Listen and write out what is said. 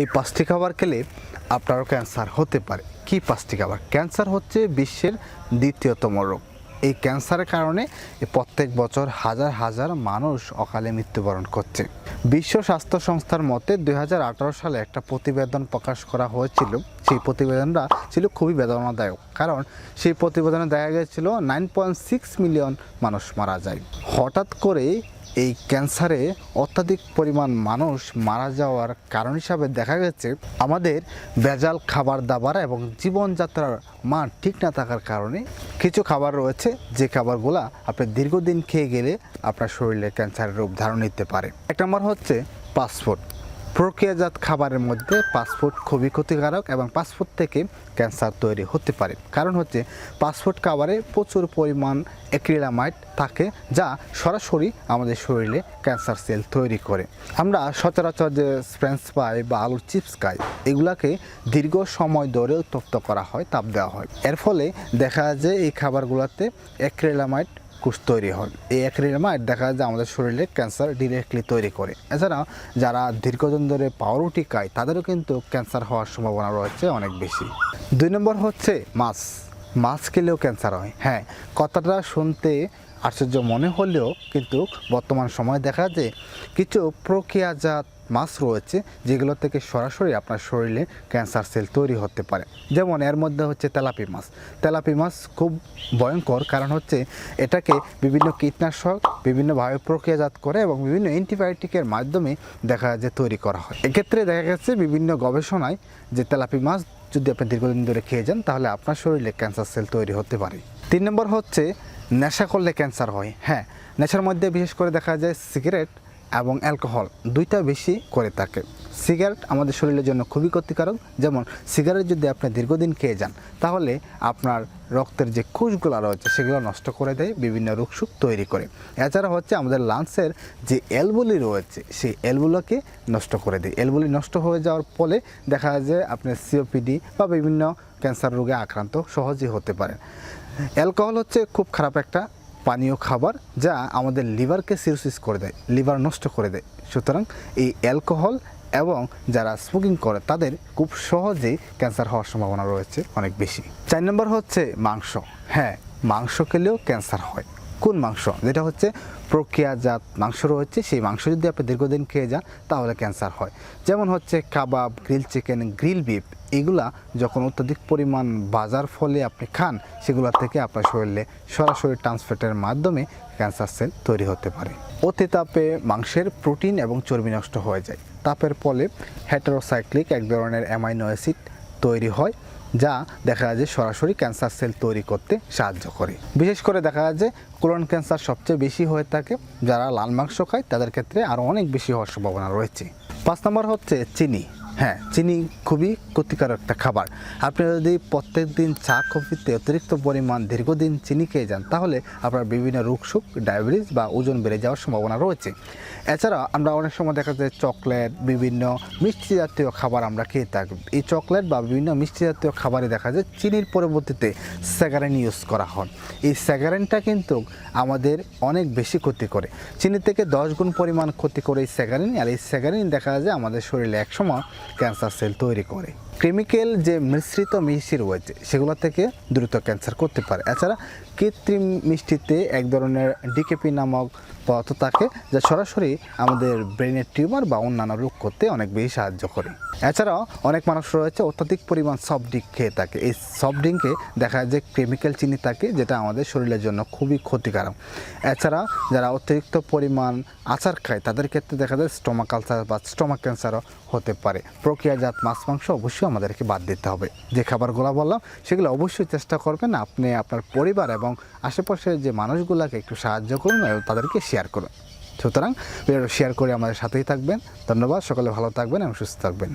এই পাঁচটি খাবার খেলে আপনারও ক্যান্সার হতে পারে। কি পাঁচটি খাবার? ক্যান্সার হচ্ছে বিশ্বের দ্বিতীয়তম রোগ। এই ক্যান্সারের কারণে প্রত্যেক বছর হাজার হাজার মানুষ অকালে মৃত্যুবরণ করছে। বিশ্ব স্বাস্থ্য সংস্থার মতে দু হাজার আঠারো সালে একটা প্রতিবেদন প্রকাশ করা হয়েছিল। সেই প্রতিবেদনটা ছিল খুবই বেদনাদায়ক। কারণ সেই প্রতিবেদনে দেখা গিয়েছিল নাইন পয়েন্ট সিক্স মিলিয়ন মানুষ মারা যায়। হঠাৎ করে এই ক্যান্সারে অত্যাধিক পরিমাণ মানুষ মারা যাওয়ার কারণ হিসাবে দেখা গেছে, আমাদের ভেজাল খাবার দাবার এবং জীবনযাত্রার মান ঠিক না থাকার কারণে কিছু খাবার রয়েছে, যে খাবারগুলো আপনি দীর্ঘদিন খেয়ে গেলে আপনার শরীরে ক্যান্সারের রূপ ধারণ নিতে পারে। এক নম্বর হচ্ছে পাসপোর্ট। প্রক্রিয়াজাত খাবারের মধ্যে পাসপোর্ট খুবই ক্ষতিকারক এবং পাসপোর্ট থেকে ক্যান্সার তৈরি হতে পারে। কারণ হচ্ছে, পাসপোর্ট খাবারে প্রচুর পরিমাণ অ্যাক্রিলামাইড থাকে, যা সরাসরি আমাদের শরীরে ক্যান্সার সেল তৈরি করে। আমরা সচরাচর যে ফ্রেঞ্চ ফ্রাই বা আলুর চিপস খাই, এগুলাকে দীর্ঘ সময় ধরে উত্তপ্ত করা হয়, তাপ দেওয়া হয়। এর ফলে দেখা যায় এই খাবারগুলোতে অ্যাক্রিলামাইড কুশ তৈরি হয় এই অ্যাক্রিলামাইড দেখা যায় আমাদের শরীরে ক্যান্সার ডিরেক্টলি তৈরি করে। এছাড়া যারা দীর্ঘদিন ধরে পাউরুটি খায়, তাদেরও কিন্তু ক্যান্সার হওয়ার সম্ভাবনা রয়েছে অনেক বেশি। দুই নম্বর হচ্ছে মাছ। মাছ খেলেও ক্যান্সার হয়। হ্যাঁ কথাটা শুনতে আশ্চর্য মনে হলেও কিন্তু বর্তমান সময় দেখা যায় কিছু প্রক্রিয়াজাত মাছ রয়েছে যেগুলো থেকে সরাসরি আপনার শরীরে ক্যান্সার সেল তৈরি হতে পারে। যেমন এর মধ্যে হচ্ছে তেলাপি মাছ। তেলাপি মাছ খুব ভয়ঙ্কর কারণ হচ্ছে এটাকে বিভিন্ন কীটনাশক বিভিন্নভাবে প্রক্রিয়াজাত করে এবং বিভিন্ন অ্যান্টিবায়োটিকের মাধ্যমে দেখা যায় যে তৈরি করা হয়। এক্ষেত্রে দেখা গেছে বিভিন্ন গবেষণায় যে তেলাপি মাছ যদি আপনি দীর্ঘদিন ধরে খেয়ে যান তাহলে আপনার শরীরে ক্যান্সার সেল তৈরি হতে পারে। তিন নম্বর হচ্ছে নেশা করলে ক্যান্সার হয় হ্যাঁ। নেশার মধ্যে বিশেষ করে দেখা যায় সিগারেট এবং অ্যালকোহল, দুইটা বেশি করে থাকে। সিগারেট আমাদের শরীরের জন্য খুবই ক্ষতিকারক। যেমন সিগারেট যদি আপনি দীর্ঘদিন খেয়ে যান, তাহলে আপনার রক্তের যে কোষগুলো রয়েছে, সেগুলো নষ্ট করে দেয়, বিভিন্ন রোগসুখ তৈরি করে। এছাড়া হচ্ছে আমাদের লাংসের যে এলবুলি রয়েছে, সেই এলবুলোকে নষ্ট করে দেয়। এলবুলি নষ্ট হয়ে যাওয়ার ফলে দেখা যায় যে আপনার সিওপিডি বা বিভিন্ন ক্যান্সার রোগে আক্রান্ত সহজেই হতে পারে অ্যালকোহল হচ্ছে খুব খারাপ একটা পানীয় খাবার, যা আমাদের লিভারকে সিরোসিস করে দেয়, লিভার নষ্ট করে দেয়। সুতরাং এই অ্যালকোহল এবং যারা স্মোকিং করে, তাদের খুব সহজেই ক্যান্সার হওয়ার সম্ভাবনা রয়েছে অনেক বেশি। চার নম্বর হচ্ছে মাংস। হ্যাঁ মাংস খেলেও ক্যান্সার হয়। কোন মাংস? যেটা হচ্ছে প্রক্রিয়াজাত মাংস রয়েছে, সেই মাংস যদি আপনি দীর্ঘদিন খেয়ে যান, তাহলে ক্যান্সার হয়। যেমন হচ্ছে কাবাব, গ্রিল চিকেন, গ্রিল বিফ, এগুলা যখন অত্যাধিক পরিমাণ বাজার ফলে আপনি খান, সেগুলো থেকে আপনার শরীরে সরাসরি ট্রান্সফেটের মাধ্যমে ক্যান্সার সেল তৈরি হতে পারে। অতি তাপে মাংসের প্রোটিন এবং চর্বি নষ্ট হয়ে যায়। তাপের ফলে হেটারোসাইক্লিক এক ধরনের অ্যামাইনো অ্যাসিড তৈরি হয়। যা দেখা যায় যে সরাসরি ক্যান্সার সেল তৈরি করতে সাহায্য করে। বিশেষ করে দেখা যায় যে কোলন ক্যান্সার সবচেয়ে বেশি হয়ে থাকে, যারা লাল মাংস খায়, তাদের ক্ষেত্রে আরও অনেক বেশি হওয়ার সম্ভাবনা রয়েছে। পাঁচ নম্বর হচ্ছে চিনি। হ্যাঁ চিনি খুবই ক্ষতিকারক একটা খাবার। আপনি যদি প্রত্যেক দিন চা, কফিতে অতিরিক্ত পরিমাণ দীর্ঘদিন চিনি খেয়ে যান, তাহলে আপনার বিভিন্ন রোগসুখ ডায়াবেটিস বা ওজন বেড়ে যাওয়ার সম্ভাবনা রয়েছে। এছাড়া আমরা অনেক সময় দেখা যায় চকলেট, বিভিন্ন মিষ্টি জাতীয় খাবার আমরা খেয়ে থাকি। এই চকলেট বা বিভিন্ন মিষ্টি জাতীয় খাবারে দেখা যায় চিনির পরবর্তীতে স্যাগারেন ইউজ করা হয়। এই স্যাগারেনটা কিন্তু আমাদের অনেক বেশি ক্ষতি করে। চিনি থেকে দশ গুণ পরিমাণ ক্ষতি করে এই স্যাগারিন আর এই স্যাগারিন দেখা যায় আমাদের শরীরে একসময় ক্যান্সার সেল তৈরি করে। কেমিক্যাল যে মিশ্রিত মিষ্টি রয়েছে, সেগুলো থেকে দ্রুত ক্যান্সার করতে পারে। এছাড়া কৃত্রিম মিষ্টিতে এক ধরনের ডিকেপি নামক পদার্থ থাকে, যা সরাসরি আমাদের ব্রেনের টিউমার বা অন্যান্য রোগ করতে অনেক বেশি সাহায্য করে। এছাড়াও অনেক মানুষ রয়েছে, অত্যাধিক পরিমাণ সফট ড্রিঙ্ক খেয়ে থাকে। এই সফট ড্রিঙ্কে দেখা যায় যে কেমিক্যাল চিনি থাকে, যেটা আমাদের শরীরের জন্য খুবই ক্ষতিকারক। এছাড়া যারা অতিরিক্ত পরিমাণ আচার খায়, তাদের ক্ষেত্রে দেখা যায় স্টোমাক আলসার বা স্টোমাক ক্যান্সারও হতে পারে। প্রক্রিয়াজাত মাছ, মাংস অবশ্যই আমাদেরকে বাদ দিতে হবে। যে খাবারগুলো বললাম, সেগুলো অবশ্যই চেষ্টা করবেন আপনি আপনার পরিবার এবং আশেপাশের যে মানুষগুলোকে একটু সাহায্য করুন এবং তাদেরকে শেয়ার করুন। সুতরাং শেয়ার করে আমাদের সাথেই থাকবেন। ধন্যবাদ, সকলে ভালো থাকবেন এবং সুস্থ থাকবেন।